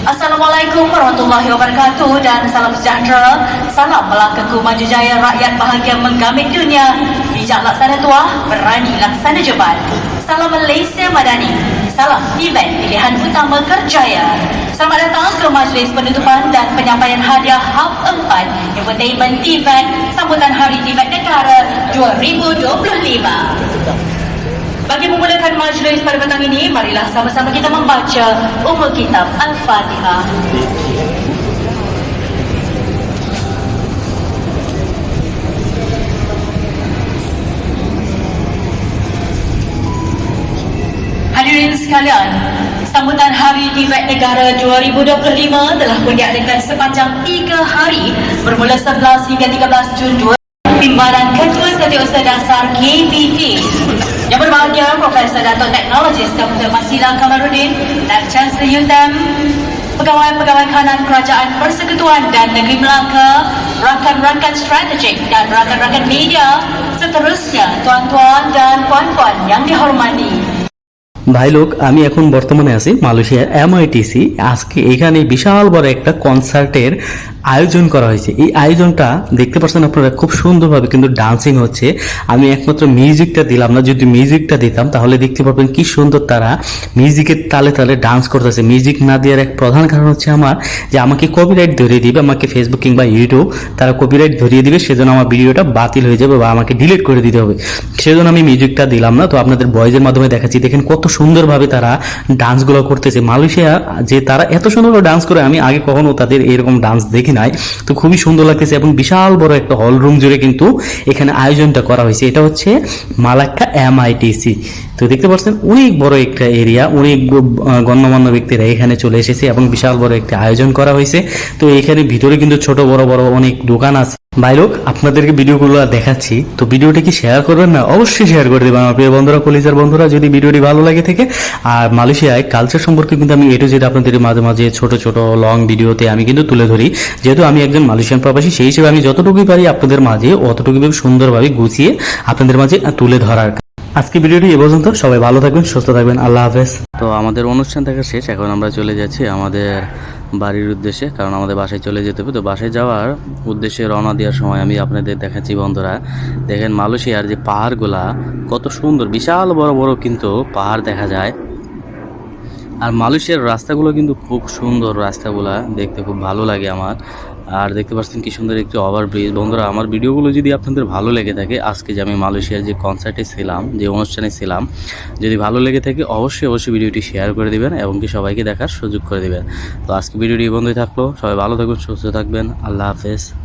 Assalamualaikum warahmatullahi wabarakatuh dan salam sejahtera. Salam Melaka Maju Jaya rakyat bahagia menggamit dunia. Bijak laksana tua, berani laksana jebat. Salam Malaysia Madani. Salam event pilihan utama Kerjaya. Selamat datang ke majlis penutupan dan penyampaian hadiah Hub 4 Infotainment Event Sambutan Hari Event Negara 2025. Bagi memulakan majlis pada petang ini, marilah sama-sama kita membaca Ummul Kitab Al-Fatihah. Hadirin sekalian, sambutan Hari Difek Negara 2025 telah pun diadakan sepanjang 3 hari bermula 11 hingga 13 Jun 2025. Timbalan Ketua Setiausaha Dasar KPT Yang berbahagia Profesor Dato' Teknologis Dr. Masila Kamarudin Lab Chancellor UTM Pegawai-pegawai kanan Kerajaan Persekutuan dan Negeri Melaka Rakan-rakan strategik dan rakan-rakan media Seterusnya tuan-tuan dan puan-puan yang dihormati ভাই লোক, আমি এখন বর্তমানে আছি মালয়েশিয়ার এমআইটিসি আজকে এখানে বিশাল বড় একটা কনসার্টের আয়োজন করা হয়েছে। এই আয়োজনটা দেখতে পাচ্ছেন আপনারা খুব সুন্দরভাবে কিন্তু ডান্সিং হচ্ছে। আমি একমাত্র মিউজিকটা দিলাম না, যদি মিউজিকটা দিতাম, তাহলে দেখতে পাবেন কি সুন্দর তারা মিউজিকের তালে তালে ডান্স করতেছে। মিউজিক না দেওয়ার এক প্রধান কারণ হচ্ছে আমার যে আমাকে কপিরাইট ধরিয়ে দিবে, আমাকে ফেসবুক কিংবা ইউটিউব তারা কপিরাইট ধরিয়ে দিবে, সেজন্য আমার ভিডিওটা বাতিল হয়ে যাবে বা আমাকে ডিলিট করে দিতে হবে। সেজন্য আমি মিউজিকটা দিলাম না। তো আপনাদের ভয়েসের মাধ্যমে দেখাচ্ছি, দেখেন কত সুন্দরভাবে তারা ডান্সগুলো করতেছে। মালয়েশিয়া যে তারা এত সুন্দরভাবে ডান্স করে, আমি আগে কখনো তাদের এরকম ডান্স দেখি নাই। তো খুবই সুন্দর লাগতেছে এবং বিশাল বড় একটা হল রুম জুড়ে কিন্তু এখানে আয়োজনটা করা হয়েছে। এটা হচ্ছে মালাক্কা এমআইটিসি। তো দেখতে পাচ্ছেন, অনেক বড় একটা এরিয়া, অনেক গণ্যমান্য ব্যক্তিরা এখানে চলে এসেছে এবং বিশাল বড় একটা আয়োজন করা হয়েছে। তো এখানে ভিতরে কিন্তু ছোট, বড় বড় অনেক দোকান আছে। ভাই লোক, আপনাদেরকে ভিডিওগুলো দেখাচ্ছি। তো ভিডিওটি কি শেয়ার করবেন না? অবশ্যই শেয়ার করে দেবেন। আমার প্রিয় বন্ধুরা, কলিজার বন্ধুরা, যদি ভিডিওটি ভালো লাগে থেকে, আর মালয়েশিয়ায় কালচার সম্পর্কে কিন্তু আমি এটু যেটা আপনাদের মাঝে মাঝে ছোট ছোট লং ভিডিওতে আমি কিন্তু তুলে ধরি। যেহেতু আমি একজন মালয়েশিয়ান প্রবাসী, সেই হিসেবে আমি যতটুকুই পারি আপনাদের মাঝে অতটুকুই সুন্দরভাবে গুছিয়ে আপনাদের মাঝে তুলে ধরার। আজকে ভিডিওটি এ পর্যন্ত। সবাই ভালো থাকবেন, সুস্থ থাকবেন। আল্লাহ হাফেজ। তো আমাদের অনুষ্ঠান দেখা শেষ। এখন আমরা চলে যাচ্ছি আমাদের বাড়ির উদ্দেশ্যে, কারণ আমাদের বাসায় চলে যেতে হবে। তো বাসায় যাওয়ার উদ্দেশ্যে রওনা দেওয়ার সময় আমি আপনাদের দেখাচ্ছি, বন্ধুরা। দেখেন মালয়েশিয়ার যে পাহাড়গুলা, কত সুন্দর, বিশাল বড় বড় কিন্তু পাহাড় দেখা যায়। আর মালয়েশিয়ার রাস্তাগুলো কিন্তু খুব সুন্দর রাস্তাগুলা, দেখতে খুব ভালো লাগে আমার। আর দেখতে পাচ্ছেন কি সুন্দর একটি ওভার ব্রিজ বন্ধুরা, আমার ভিডিওগুলো যদি আপনাদের ভালো লেগে থাকে, আজকে যে আমি মালয়েশিয়ার যে কনসার্টে ছিলাম, যে অনুষ্ঠানে ছিলাম, যদি ভালো লেগে থাকে, অবশ্যই অবশ্যই ভিডিওটি শেয়ার করে দেবেন এবং কি সবাইকে দেখার সুযোগ করে দেবেন। তো আজকে ভিডিওটি বন্ধই থাকল। সবাই ভালো থাকবেন, সুস্থ থাকবেন। আল্লাহ হাফেজ।